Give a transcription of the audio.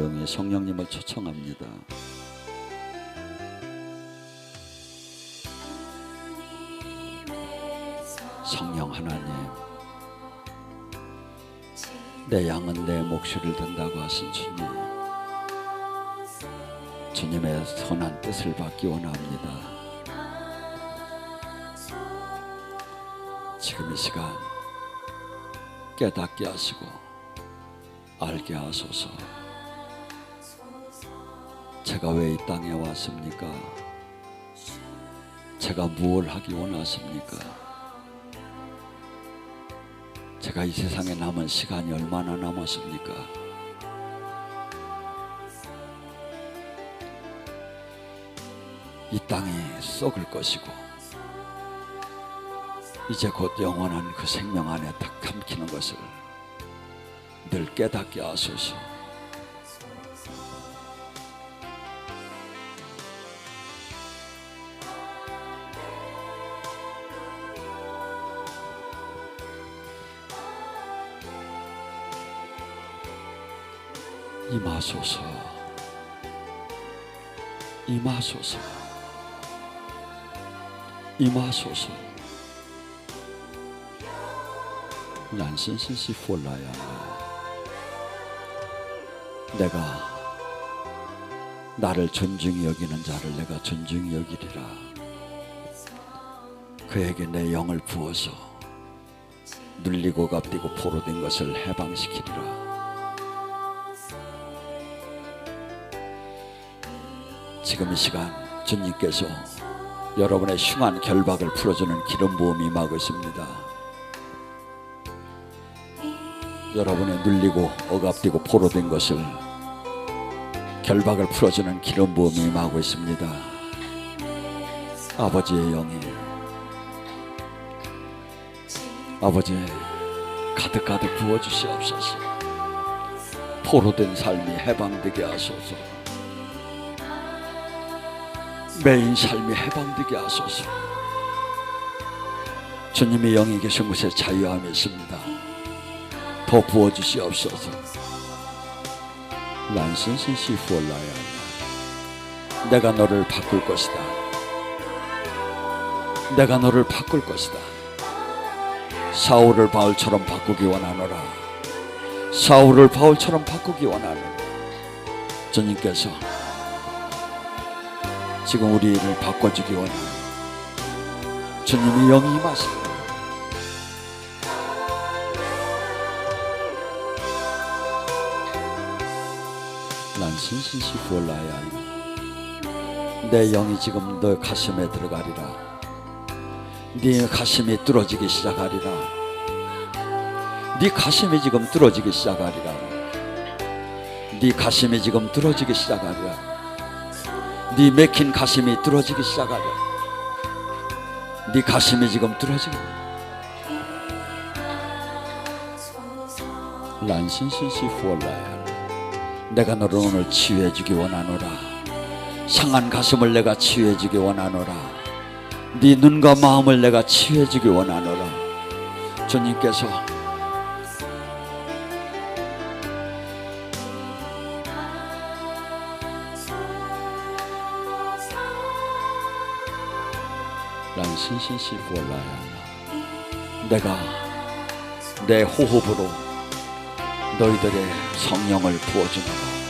하나님을 초청합니다. 성령 하나님, 내 양은 내 목소리를 든다고 하신 주님, 주님의 선한 뜻을 받기 원합니다. 지금 이 시간 깨닫게 하시고 알게 하소서. 제가 왜 이 땅에 왔습니까? 제가 무엇을 하기 원하십니까? 제가 이 세상에 남은 시간이 얼마나 남았습니까? 이 땅이 썩을 것이고 이제 곧 영원한 그 생명 안에 딱 감키는 것을 늘 깨닫게 하소서. 임하소서. 임하소서. 임하소서. 난 신신시 폴라야. 내가 나를 존중히 여기는 자를 내가 존중히 여기리라. 그에게 내 영을 부어서 눌리고 갑디고 포로된 것을 해방시키리라 지금 이 시간 주님께서 여러분의 흉한 결박을 풀어주는 기름 부음이 있습니다. 여러분의 눌리고 억압되고 포로된 것을 결박을 풀어주는 기름 부음이 임하고 있습니다. 아버지의 영이 아버지 가득 가득 부어 주시옵소서. 포로된 삶이 해방되게 하소서. 매인 삶이 해방되게 하소서. 주님의 영이 계신 곳에 자유함이 있습니다. 더 부어주시옵소서. 란신신시 후올라야 내가 너를 바꿀 것이다. 내가 너를 바꿀 것이다. 사울을 바울처럼 바꾸기 원하노라. 사울을 바울처럼 바꾸기 원하는 주님께서 지금 우리를 바꿔주기 원하는 주님이 영이 임하십니다. 난 신신시 부올라야 내 영이 지금 너 가슴에 들어가리라. 네 가슴이 뚫어지기 시작하리라. 네 가슴이 지금 뚫어지기 시작하리라. 네 가슴이 지금 뚫어지기 시작하리라. 네 맥힌 가슴이 뚫어지기 시작하려. 네 가슴이 지금 뚫어지기. 란신신시 후올라야. 내가 너를 오늘 치유해주기 원하노라. 상한 가슴을 내가 치유해주기 원하노라. 네 눈과 마음을 내가 치유해주기 원하노라. 주님께서 난 신신시 부어라야 한다. 내가 내 호흡으로 너희들의 성령을 부어주노라.